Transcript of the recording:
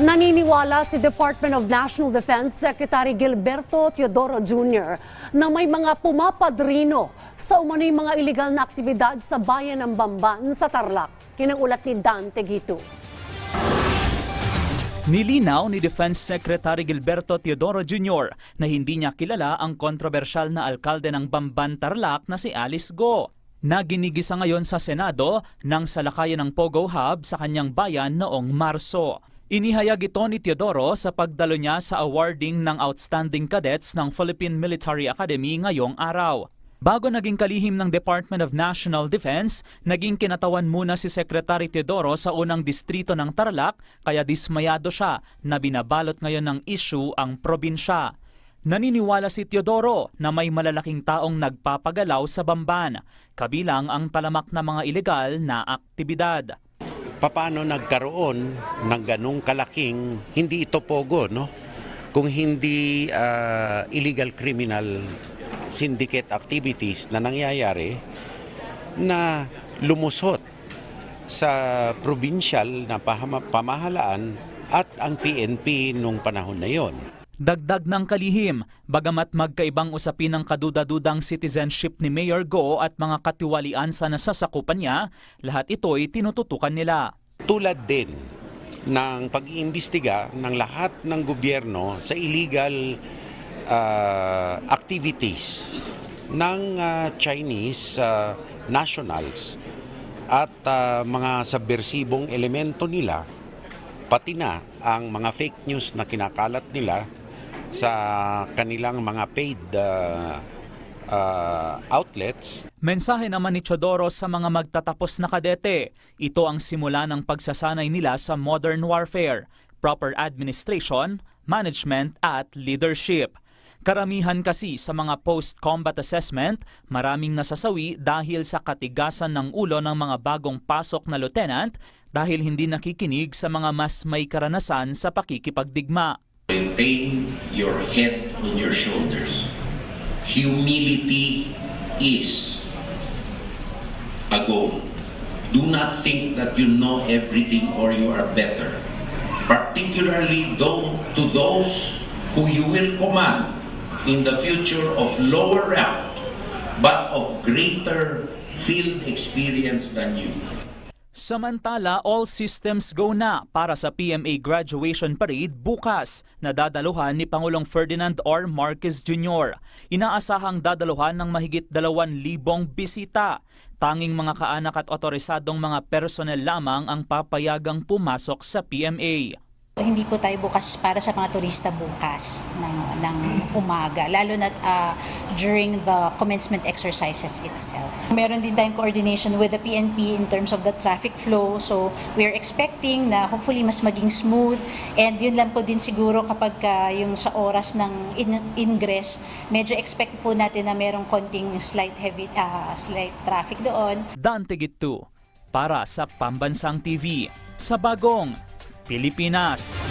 Naniniwala si Department of National Defense Secretary Gilberto Teodoro Jr. na may mga pumapadrino sa umano'y mga iligal na aktibidad sa bayan ng Bamban sa Tarlac. Kinangulat ni Dante Gitu. Nilinaw ni Defense Secretary Gilberto Teodoro Jr. na hindi niya kilala ang kontrobersyal na alkalde ng Bamban Tarlac na si Alice Go na ginigisa ngayon sa Senado nang salakayan ng Pogo Hub sa kanyang bayan noong Marso. Inihayag ito ni Teodoro sa pagdalo niya sa awarding ng Outstanding Cadets ng Philippine Military Academy ngayong araw. Bago naging kalihim ng Department of National Defense, naging kinatawan muna si Secretary Teodoro sa unang distrito ng Tarlac kaya dismayado siya na binabalot ngayon ng issue ang probinsya. Naniniwala si Teodoro na may malalaking taong nagpapagalaw sa Bamban, kabilang ang talamak na mga ilegal na aktibidad. Paano nagkaroon ng ganong kalaking hindi ito pogo no kung hindi ah, illegal criminal syndicate activities na nangyayari na lumusot sa provincial na pamahalaan at ang PNP nung panahon na yon. Dagdag ng kalihim, bagamat magkaibang usapin ng kadudadudang citizenship ni Mayor Go at mga katiwalian sa nasasakupan niya, lahat ito'y tinututukan nila. Tulad din ng pag-iimbestiga ng lahat ng gobyerno sa illegal ah, activities ng ah, Chinese ah, nationals at ah, mga subversibong elemento nila pati na ang mga fake news na kinakalat nila sa kanilang mga paid ah, ah, outlets Mensahe naman ni Chodoro sa mga magtatapos na kadete, ito ang simula ng pagsasanay nila sa modern warfare, proper administration, management at leadership. Karamihan kasi sa mga post-combat assessment, maraming nasasawi dahil sa katigasan ng ulo ng mga bagong pasok na lieutenant dahil hindi nakikinig sa mga mas may karanasan sa pakikipagdigma. Maintain your head on your shoulders. Humility is a goal. Do not think that you know everything or you are better. Particularly to those who you will command in the future of lower rank but of greater field experience than you. Samantala, all systems go na para sa PMA graduation parade bukas na dadaluhan ni Pangulong Ferdinand R. Marquez Jr. Inaasahang dadaluhan ng mahigit 2,000 bisita. Tanging mga kaanak at otorisadong mga personnel lamang ang papayagang pumasok sa PMA. Hindi po tayo bukas para sa mga turista bukas ng, ng umaga, lalo na during the commencement exercises itself. Meron din tayong coordination with the PNP in terms of the traffic flow. So we're expecting na hopefully mas maging smooth and yun lang po din siguro kapag ah, yung sa oras ng in- ingress, medyo expect po natin na merong konting slight heavy ah, slight traffic doon. Dante Gitu para sa Pambansang TV sa Bagong Pilipinas.